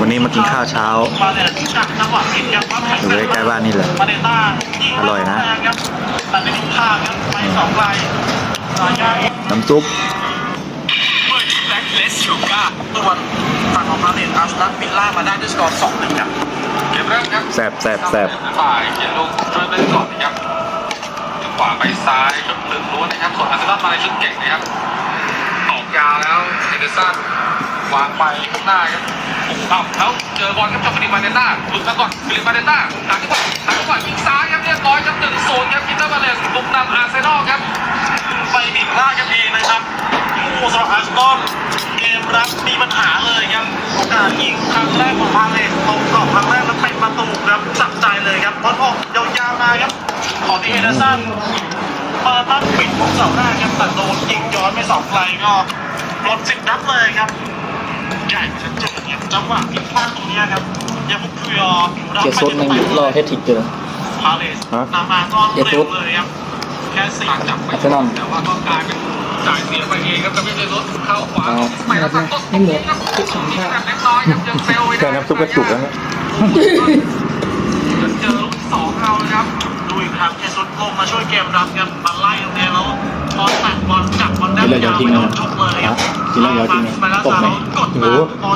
วันนี้มากินข้าวเช้ามาเลยจากจังหวะผิดครับว่าแข็งอยู่ใกล้ๆบ้านนี่แหละมาเนต้ายิงอร่อยนะแรงครับแต่ในทิศทางครับไปสองไกลรายาน้ำซุปเมื่อแบ็คเลสชูก้าตัวนฝั่งของพาเลตอาร์สนัทบิลล่ามาได้ด้วยสกอร์สองหนึ่งครับเกมแรกครับแสบแสบแสบฝ่ายเขียนลงช่วยเล่นก่อนนะครับชุดขวาไปซ้ายชุดหนึ่งล้วนนะครับส่วนอาร์เซนอลมาในชุดเก่งนะครับออกยาวแล้วเฮนเดอร์สัน วางไปข้างหน้าครับโอ้โหอ้าแล้วเจอบอลครับจอฟิลิปมาเนต้าหลุดมาก่อนฟิลิปมาเนต้าหาจังหวะหาจังหวะยิงซ้ายครับเรียบร้อยครับหนึ่งศูนย์ครับคินเตอร์มาเลสบุกนำอาร์เซนอลครับไปผิดพลาดกันเองนะครับผู้สำหรับอาร์เซนอลเกมรับมีปัญหาเลยครับโอกาสยิงครั้งแรกของพาเลตตรงกรอบครั้งแรกแล้วเป็นประตูครับจับใจเลยครับบอลออกยาวๆมาครับของที่เฮเดอร์สันเปิดตั้งปิดของเสาหน้าครับแต่โดนยิงย้อนไปสองไกลก็ลดสิบนัดเลยครับ จนครับจังหวะผิดพลาดตรงเนี้ยครับยาพุกคุยอรับเกียร์ซดยังรอเฮดทิกอยู่เลยพาเลสนำมาก็เร็วเลยครับแค่สี่ต่างจากไม่อาร์เซนอลแต่ว่าก็กลายเป็นจ่ายเสียไปเองครับกับไม่ได้รถเข้าขวาเอาไม่รับต้นตรงนี้ครับทุกสองที่แบบเล็กน้อยครับยังเซลล์ไว้ได้แค่น้ำซุปกระจุกแล้วนะเจอลูกสองเราเลยครับดูอีกครั้งเจสุดลงมาช่วยเกมรับครับมาไล่ตรงนี้แล้วบอลแตะบอลจับบอลได้ยาวไปโดนชกเลยครับกินแล้วเดี๋ยวทิ้งนะไปแล้วตกไหมกดมาพอ